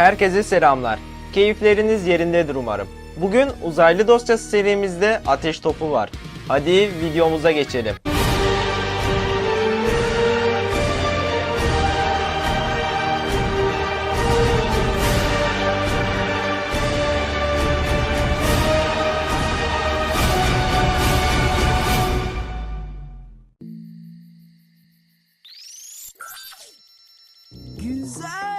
Herkese selamlar. Keyifleriniz yerindedir umarım. Bugün uzaylı dosyası serimizde ateş topu var. Hadi videomuza geçelim. Güzel.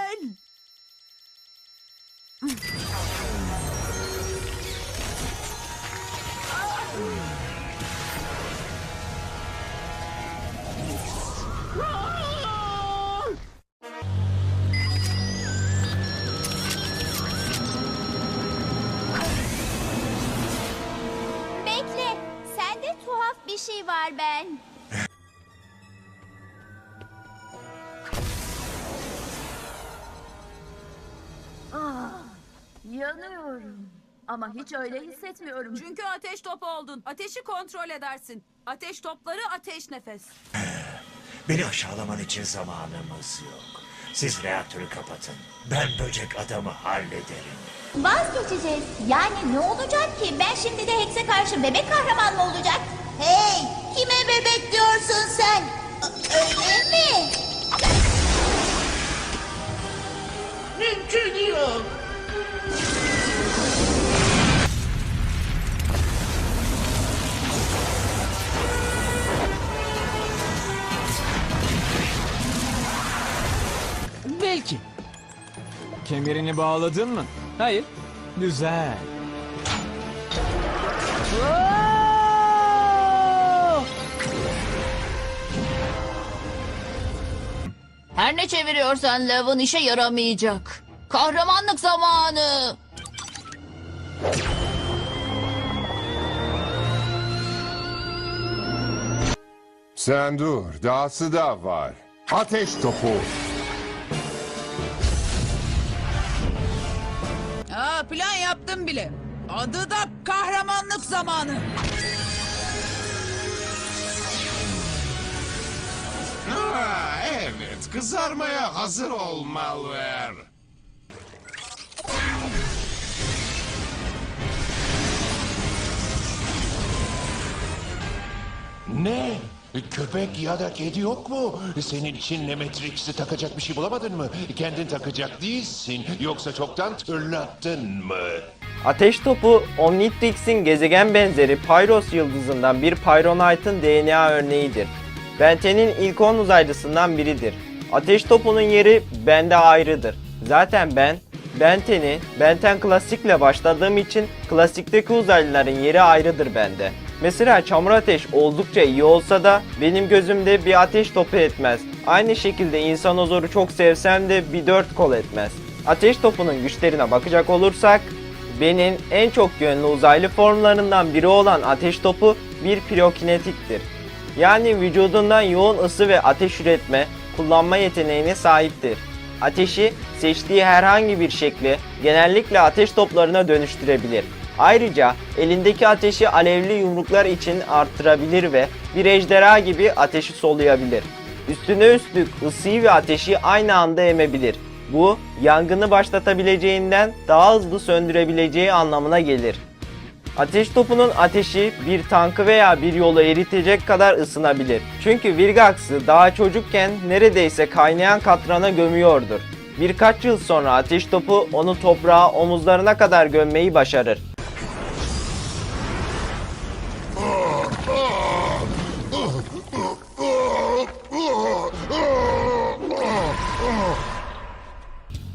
Bir şey var ben. Yanıyorum. Ama hiç öyle hissetmiyorum. Çünkü ateş topu oldun. Ateşi kontrol edersin. Ateş topları ateş nefes. Beni aşağılaman için zamanımız yok. Siz reaktörü kapatın. Ben böcek adamı hallederim. Vazgeçeceğiz. Yani ne olacak ki? Ben şimdi de Hex'e karşı bebek kahraman mı olacak? Hey! Kime bebek diyorsun sen? Öyle mi? Mümkün yok. Belki. Kemerini bağladın mı? Hayır. Güzel. Her ne çeviriyorsan lavın işe yaramayacak. Kahramanlık zamanı. Sen dur, dahası da var. Ateş topu. Aa, plan yaptım bile. Adı da kahramanlık zamanı. Aa, evet, kızarmaya hazır ol Malver. Ne? Köpek ya da kedi yok mu? Senin için Nemetrix'i takacak bir şey bulamadın mı? Kendin takacak değilsin. Yoksa çoktan tırlattın mı? Ateş topu Omnitrix'in gezegen benzeri Pyros yıldızından bir Pyronite'ın DNA örneğidir. Benten'in ilk 10 uzaylısından biridir. Ateş topunun yeri bende ayrıdır. Zaten ben Benten'i Benten Klasik'le başladığım için klasikteki uzaylıların yeri ayrıdır bende. Mesela çamur ateş oldukça iyi olsa da benim gözümde bir ateş topu etmez. Aynı şekilde insanozoru çok sevsem de bir dört kol etmez. Ateş topunun güçlerine bakacak olursak benim en çok yönlü uzaylı formlarından biri olan ateş topu bir pirokinetiktir. Yani vücudundan yoğun ısı ve ateş üretme, kullanma yeteneğine sahiptir. Ateşi seçtiği herhangi bir şekli genellikle ateş toplarına dönüştürebilir. Ayrıca elindeki ateşi alevli yumruklar için arttırabilir ve bir ejderha gibi ateşi soluyabilir. Üstüne üstlük ısıyı ve ateşi aynı anda emebilir. Bu yangını başlatabileceğinden daha hızlı söndürebileceği anlamına gelir. Ateş topunun ateşi bir tankı veya bir yolu eritecek kadar ısınabilir. Çünkü Virgax'ı daha çocukken neredeyse kaynayan katrana gömüyordur. Birkaç yıl sonra ateş topu onu toprağa omuzlarına kadar gömmeyi başarır.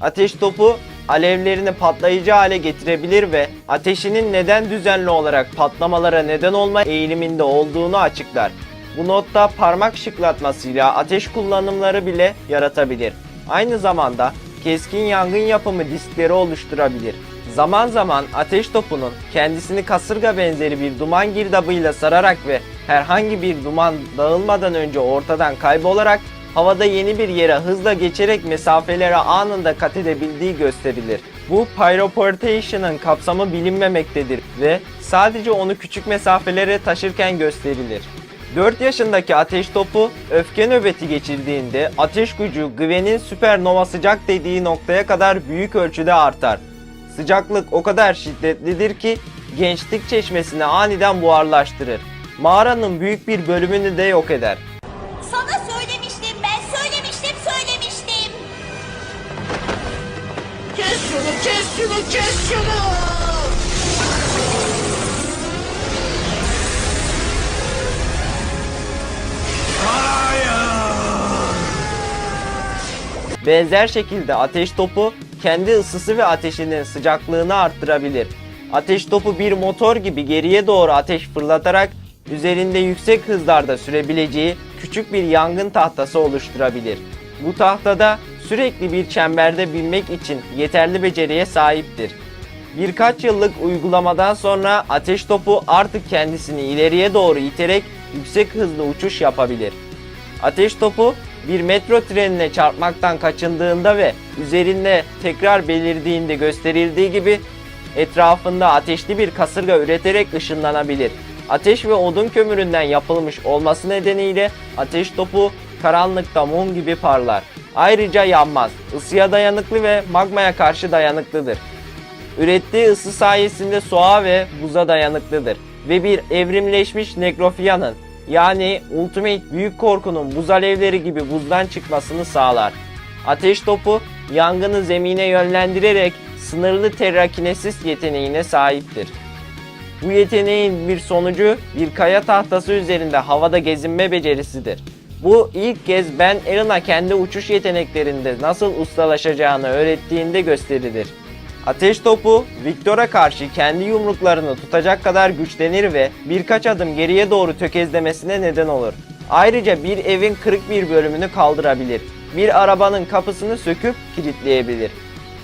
Ateş topu alevlerini patlayıcı hale getirebilir ve ateşinin neden düzenli olarak patlamalara neden olma eğiliminde olduğunu açıklar. Bu notta parmak şıklatmasıyla ateş kullanımları bile yaratabilir. Aynı zamanda keskin yangın yapımı diskleri oluşturabilir. Zaman zaman ateş topunun kendisini kasırga benzeri bir duman girdabıyla sararak ve herhangi bir duman dağılmadan önce ortadan kaybolarak havada yeni bir yere hızla geçerek mesafelere anında kat edebildiği gösterilir. Bu pyroportation'ın kapsamı bilinmemektedir ve sadece onu küçük mesafelere taşırken gösterilir. 4 yaşındaki ateş topu öfke nöbeti geçirdiğinde ateş gücü Gwen'in süpernova sıcak dediği noktaya kadar büyük ölçüde artar. Sıcaklık o kadar şiddetlidir ki gençlik çeşmesini aniden buharlaştırır. Mağaranın büyük bir bölümünü de yok eder. Şunu kes şunu. Benzer şekilde ateş topu kendi ısısı ve ateşinin sıcaklığını arttırabilir. Ateş topu bir motor gibi geriye doğru ateş fırlatarak üzerinde yüksek hızlarda sürebileceği küçük bir yangın tahtası oluşturabilir. Bu tahtada sürekli bir çemberde binmek için yeterli beceriye sahiptir. Birkaç yıllık uygulamadan sonra ateş topu artık kendisini ileriye doğru iterek yüksek hızlı uçuş yapabilir. Ateş topu bir metro trenine çarpmaktan kaçındığında ve üzerinde tekrar belirdiğinde gösterildiği gibi etrafında ateşli bir kasırga üreterek ışınlanabilir. Ateş ve odun kömüründen yapılmış olması nedeniyle ateş topu karanlıkta mum gibi parlar. Ayrıca yanmaz, ısıya dayanıklı ve magmaya karşı dayanıklıdır. Ürettiği ısı sayesinde soğuğa ve buza dayanıklıdır ve bir evrimleşmiş nekrofiyanın yani Ultimate Büyük Korku'nun buz alevleri gibi buzdan çıkmasını sağlar. Ateş topu yangını zemine yönlendirerek sınırlı terrakinesis yeteneğine sahiptir. Bu yeteneğin bir sonucu bir kaya tahtası üzerinde havada gezinme becerisidir. Bu ilk kez Ben Aaron'a kendi uçuş yeteneklerinde nasıl ustalaşacağını öğrettiğinde gösterilir. Ateş topu Victor'a karşı kendi yumruklarını tutacak kadar güçlenir ve birkaç adım geriye doğru tökezlemesine neden olur. Ayrıca bir evin kırık bir bölümünü kaldırabilir. Bir arabanın kapısını söküp kilitleyebilir.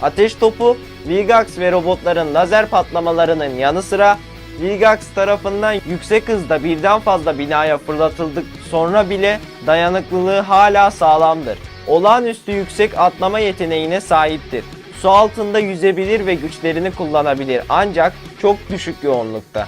Ateş topu Vilgax ve robotların lazer patlamalarının yanı sıra Vilgax tarafından yüksek hızda birden fazla binaya fırlatıldık sonra bile dayanıklılığı hala sağlamdır. Olağanüstü yüksek atlama yeteneğine sahiptir. Su altında yüzebilir ve güçlerini kullanabilir ancak çok düşük yoğunlukta.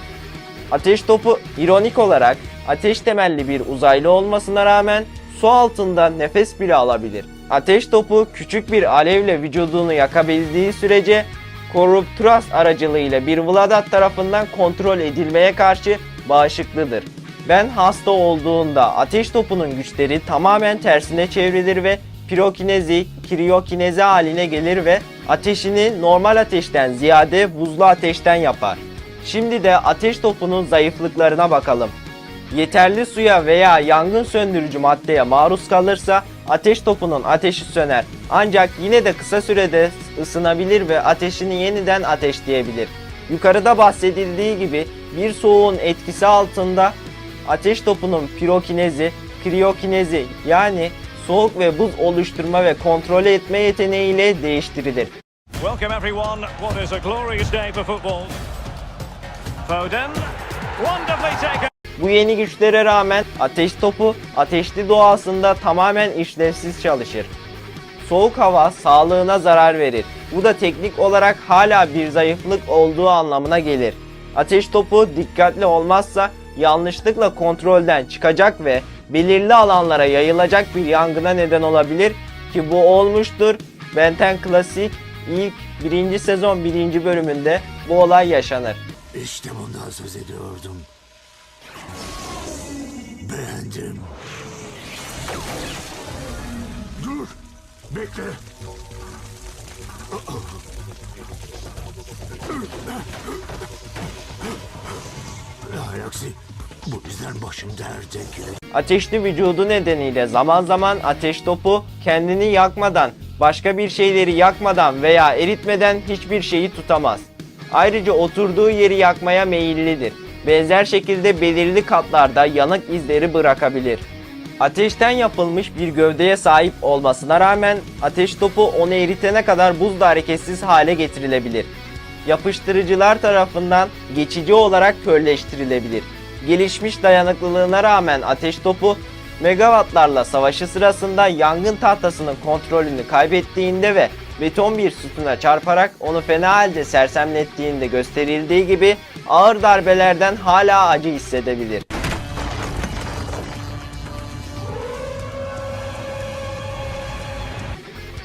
Ateş topu ironik olarak ateş temelli bir uzaylı olmasına rağmen su altında nefes bile alabilir. Ateş topu küçük bir alevle vücudunu yakabildiği sürece Corruptras aracılığıyla bir Vladat tarafından kontrol edilmeye karşı bağışıklıdır. Ben hasta olduğunda ateş topunun güçleri tamamen tersine çevrilir ve pirokinezi, kriyokinezi haline gelir ve ateşini normal ateşten ziyade buzlu ateşten yapar. Şimdi de ateş topunun zayıflıklarına bakalım. Yeterli suya veya yangın söndürücü maddeye maruz kalırsa ateş topunun ateşi söner. Ancak yine de kısa sürede ısınabilir ve ateşini yeniden ateşleyebilir. Yukarıda bahsedildiği gibi bir soğuğun etkisi altında ateş topunun pirokinezi, kriyokinezi yani soğuk ve buz oluşturma ve kontrol etme yeteneğiyle değiştirilir. Welcome everyone. What is a glorious day for football. Foden, wonderfully taken. Bu yeni güçlere rağmen ateş topu ateşli doğasında tamamen işlevsiz çalışır. Soğuk hava sağlığına zarar verir. Bu da teknik olarak hala bir zayıflık olduğu anlamına gelir. Ateş topu dikkatli olmazsa yanlışlıkla kontrolden çıkacak ve belirli alanlara yayılacak bir yangına neden olabilir ki bu olmuştur. Benten Klasik ilk birinci sezon birinci bölümünde bu olay yaşanır. İşte bundan söz ediyordum. Beğendim. Dur. Bekle. Hay aksi. Bu yüzden başım derde girer. Ateşli vücudu nedeniyle zaman zaman ateş topu kendini yakmadan, başka bir şeyleri yakmadan veya eritmeden hiçbir şeyi tutamaz. Ayrıca oturduğu yeri yakmaya meyillidir. Benzer şekilde belirli katlarda yanık izleri bırakabilir. Ateşten yapılmış bir gövdeye sahip olmasına rağmen ateş topu onu eritene kadar buzda hareketsiz hale getirilebilir. Yapıştırıcılar tarafından geçici olarak körleştirilebilir. Gelişmiş dayanıklılığına rağmen ateş topu megawattlarla savaşı sırasında yangın tahtasının kontrolünü kaybettiğinde ve beton bir sütuna çarparak onu fena halde sersemlettiğinde gösterildiği gibi ağır darbelerden hala acı hissedebilir.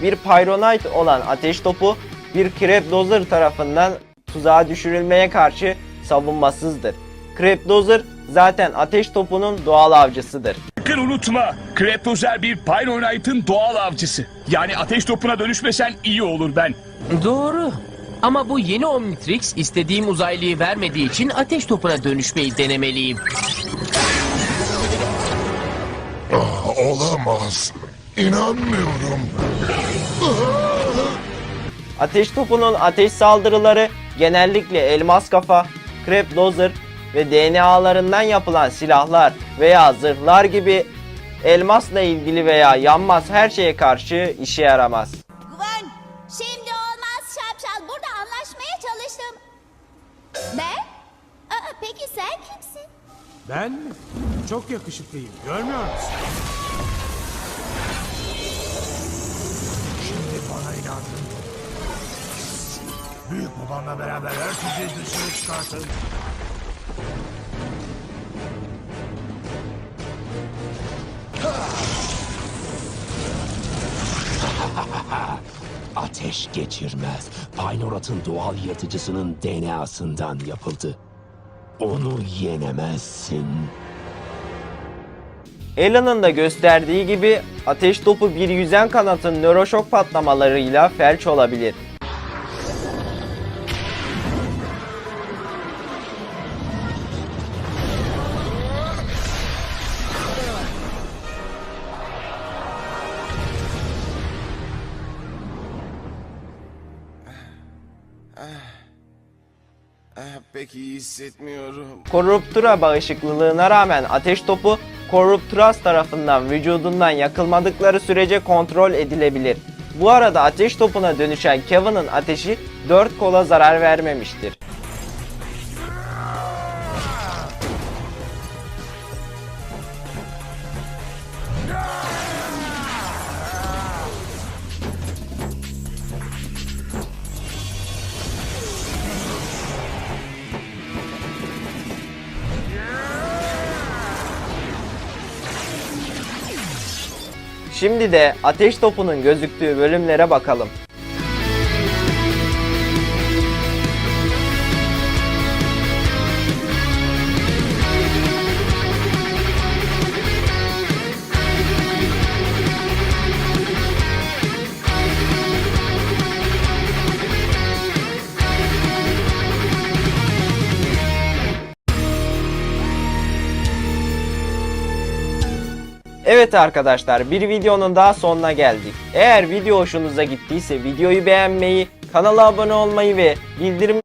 Bir pyronite olan ateş topu bir krepdozer tarafından tuzağa düşürülmeye karşı savunmasızdır. Krepdozer zaten ateş topunun doğal avcısıdır. Sakın unutma, Kreptozer bir Pyronite'ın doğal avcısı. Yani ateş topuna dönüşmesen iyi olur ben. Doğru, ama bu yeni Omnitrix istediğim uzaylıyı vermediği için ateş topuna dönüşmeyi denemeliyim. Ah, olamaz. İnanmıyorum. Ateş topunun ateş saldırıları genellikle elmas kafa, Crab Dozer ve DNA'larından yapılan silahlar veya zırhlar gibi elmasla ilgili veya yanmaz her şeye karşı işe yaramaz. Ben mi? Çok yakışıklıyım. Görmüyor musun? Şimdi bana inandın. Büyük babamla beraber herkesi dışarı çıkartın. Ateş geçirmez. Paynorat'ın doğal yırtıcısının DNA'sından yapıldı. Onu yenemezsin. Alan'ın da gösterdiği gibi ateş topu bir yüzen kanatın nöroşok patlamalarıyla felç olabilir. Hissetmiyorum. Korruptura bağışıklılığına rağmen ateş topu Corrupturas tarafından vücudundan yakılmadıkları sürece kontrol edilebilir. Bu arada ateş topuna dönüşen Kevin'ın ateşi 4 kola zarar vermemiştir. Şimdi de ateş topunun gözüktüğü bölümlere bakalım. Evet arkadaşlar bir videonun daha sonuna geldik. Eğer video hoşunuza gittiyse videoyu beğenmeyi, kanala abone olmayı ve bildirim